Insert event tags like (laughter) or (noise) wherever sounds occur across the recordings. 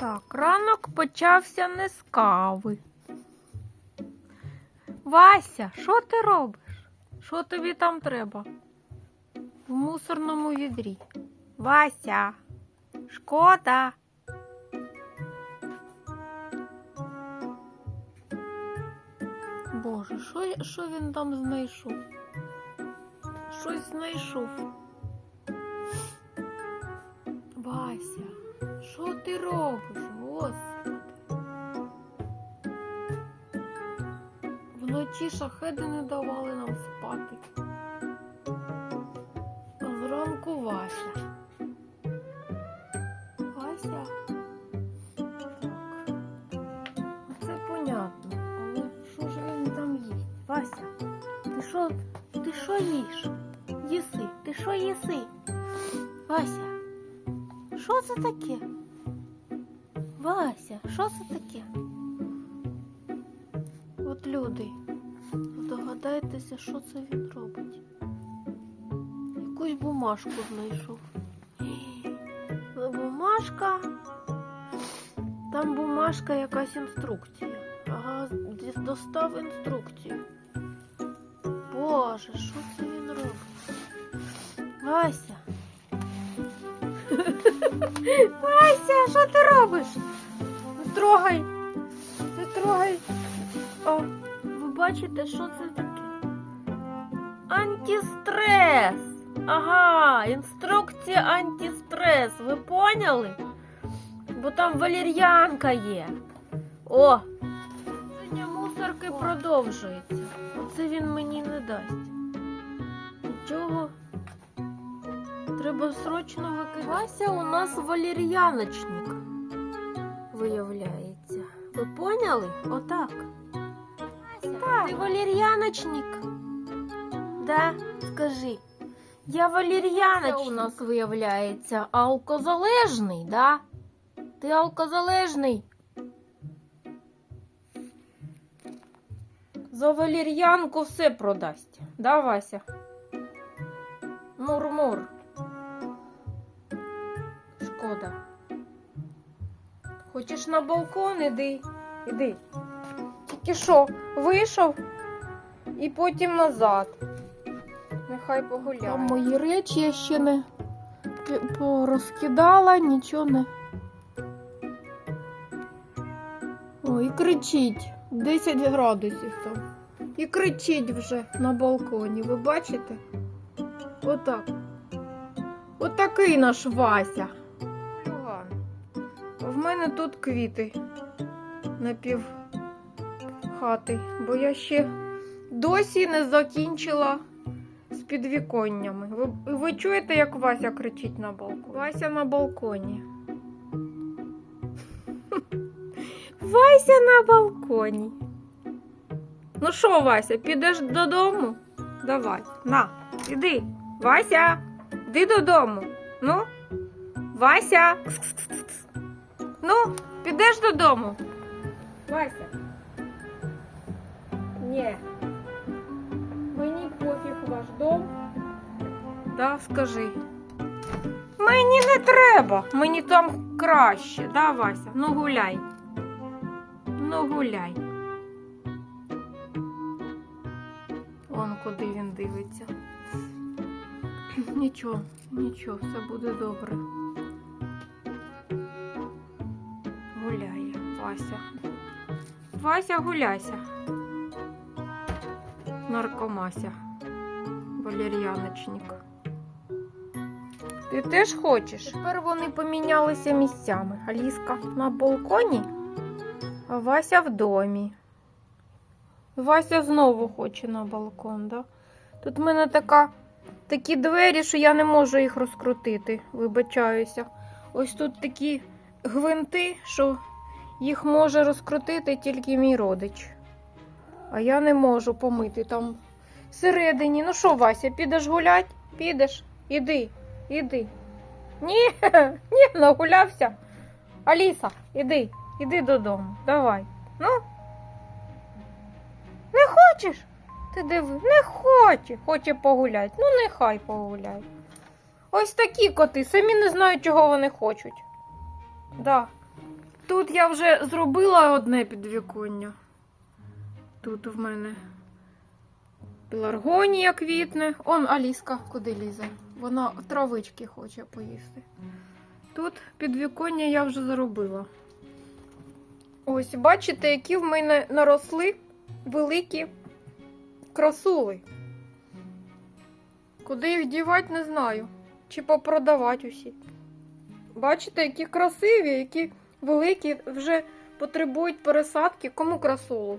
Так, ранок почався не з кави. Вася, що ти робиш? Що тобі там треба? В мусорному відрі. Вася, шкода. Боже, що, він там знайшов? Щось знайшов. Вася, що ти робиш, Господи? Вночі шахеди не давали нам спати. Зранку Вася. Вася? Так. Це понятно. Але що ж він там їсть? Вася, ти що? Ти що їш? Їси, ти що їси? Вася, що це таке? Вася, що це таке? От люди, здогадайтеся, що це він робить. Якусь бумажку знайшов. Е, Бумажка. Там бумажка якась інструкція. Ага, достав інструкцію. Боже, що це він робить? Вася. (laughs) Вася, що ти робиш? Трогай. Не трогай. О, ви бачите, що це таке? Антистрес. Ага, інструкція антистрес. Ви поняли? Бо там валір'янка є. О! Сьогодні мусорки продовжується. Оце він мені не дасть. Нічого. Треба срочно викидати. Вася у нас валір'яночник, виявляється. Ви поняли? Отак. Вася, ти валір'яночник? Да, скажи. Я валір'яночник. Це у нас виявляється алкозалежний, да? Ти алкозалежний. За валір'янку все продасть. Да, Вася? Мур-мур. Шкода. Хочеш на балкон? Іди. Іди. Тільки що, вийшов і потім назад. Нехай погуляє. Там мої речі я ще не порозкидала, нічого не. О, і кричить. 10 градусів там. І кричить вже на балконі. Ви бачите? Отак. Отакий наш Вася. В мене тут квіти на пів хати, бо я ще досі не закінчила з підвіконнями. Ви, ви чуєте, як Вася кричить на балконі? Вася на балконі. (laughs) Вася на балконі. Ну що, Вася, підеш додому? Давай, на, іди. Вася, іди додому. Ну, Вася. Кс-кс-кс-кс. Ну, підеш додому. Вася. Ні. Мені пофіг ваш дом. Да, скажи. Мені не треба. Мені там краще, да, Вася? Ну гуляй. Ну гуляй. Вон куди він дивиться. Нічого, нічого, все буде добре. Вася. Вася гуляйся. Наркомася. Валер'яночник. Ти теж хочеш? Тепер вони помінялися місцями. Аліска на балконі, а Вася в домі. Вася знову хоче на балкон, да? Тут в мене така, такі двері, що я не можу їх розкрутити, вибачаюся. Ось тут такі гвинти, що їх може розкрутити тільки мій родич. А я не можу помити там всередині. Ну що, Вася, підеш гулять? Підеш? Іди, іди. Ні, (laughs) ні, нагулявся. Аліса, іди, іди додому. Давай. Ну. Не хочеш? Ти диви, не хоче. Хоче погуляти. Ну, нехай погуляє. Ось такі коти, самі не знають, чого вони хочуть. Да. Тут я вже зробила одне підвіконня. Тут в мене пеларгонія квітне. Он Аліска куди лізе. Вона травички хоче поїсти. Тут підвіконня я вже заробила. Ось, бачите, які в мене наросли великі красули. Куди їх дівати, не знаю. Чи попродавати усі. Бачите, які красиві, які великі, вже потребують пересадки. Кому красулу?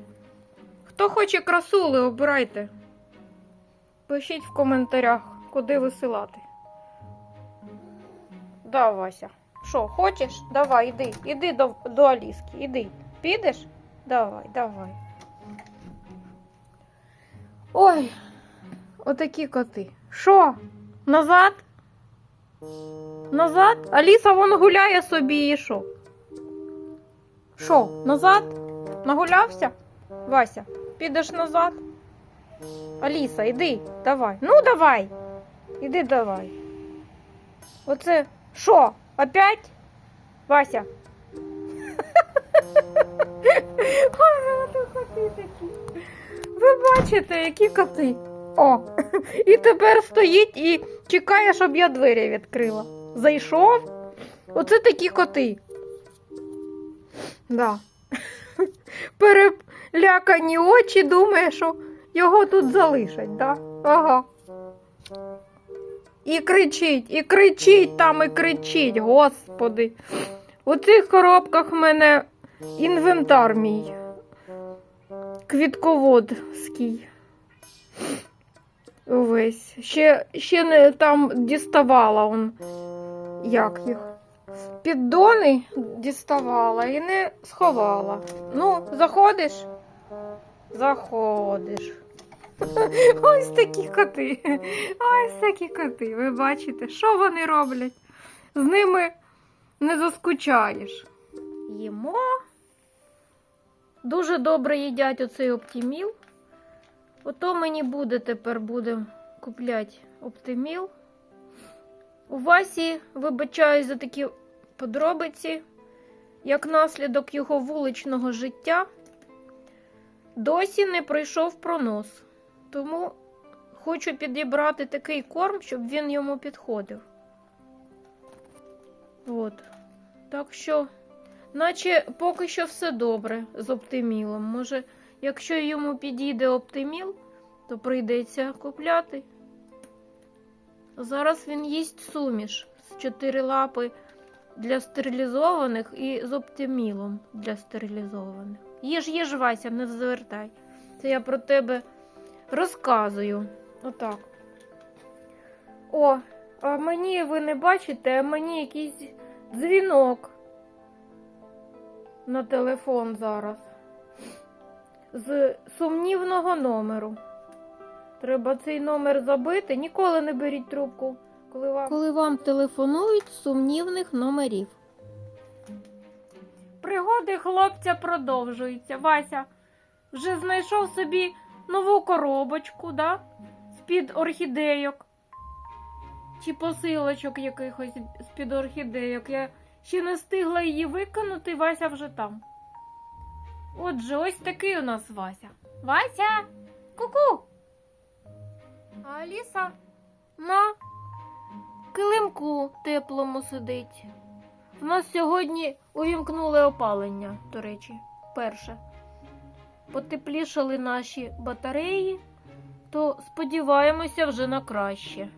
Хто хоче красули, обирайте. Пишіть в коментарях, куди висилати. Да, Вася. Що, хочеш? Давай, іди. Іди до, до Аліски. Іди. Підеш? Давай, давай. Ой, отакі коти. Що? Назад? Назад? Аліса вон гуляє собі і що? Що, назад? Нагулявся? Вася, підеш назад? Аліса, іди, давай. Ну, давай. Іди давай. Оце що? Опять? Вася. (laughs) Ви бачите, які коти. О, (laughs) і тепер стоїть і чекає, щоб я двері відкрила. Зайшов. Оце такі коти. Да. Перелякані очі, думає, що його тут залишать, да? Ага. І кричить, і кричить там, і кричить, господи. У цих коробках в мене інвентар мій. Квітководський. Увесь. Ще, ще не там діставала он. Як їх? Піддони діставала і не сховала. Ну, заходиш? Заходиш. (laughs) Ось такі коти. Ось такі коти. Ви бачите, що вони роблять? З ними не заскучаєш. Їмо. Дуже добре їдять оцей оптіміл. Ото мені буде тепер будемо купляти оптиміл. У Васі, вибачаюсь за такі подробиці, як наслідок його вуличного життя, досі не пройшов пронос. Тому хочу підібрати такий корм, щоб він йому підходив. От. Так що, наче поки що все добре з оптимілом. Може, якщо йому підійде оптиміл, то прийдеться купляти. Зараз він їсть суміш з чотири лапи для стерилізованих і з оптимілом для стерилізованих. Їж, їж, Вася, не звертай. Це я про тебе розказую. Отак. О, а мені ви не бачите, а мені якийсь дзвінок на телефон зараз. З сумнівного номеру. Треба цей номер забити. Ніколи не беріть трубку, коли вам, коли вам телефонують з сумнівних номерів. Пригоди хлопця продовжуються. Вася вже знайшов собі нову коробочку, да? з-під орхідейок. Чи посилочок якихось з-під орхідейок. Я ще не встигла її викинути, Вася вже там. Отже, ось такий у нас Вася. Вася! Ку-ку! А Аліса на килимку теплому сидить. В нас сьогодні увімкнули опалення, до речі, перше. Потеплішали наші батареї, то сподіваємося вже на краще.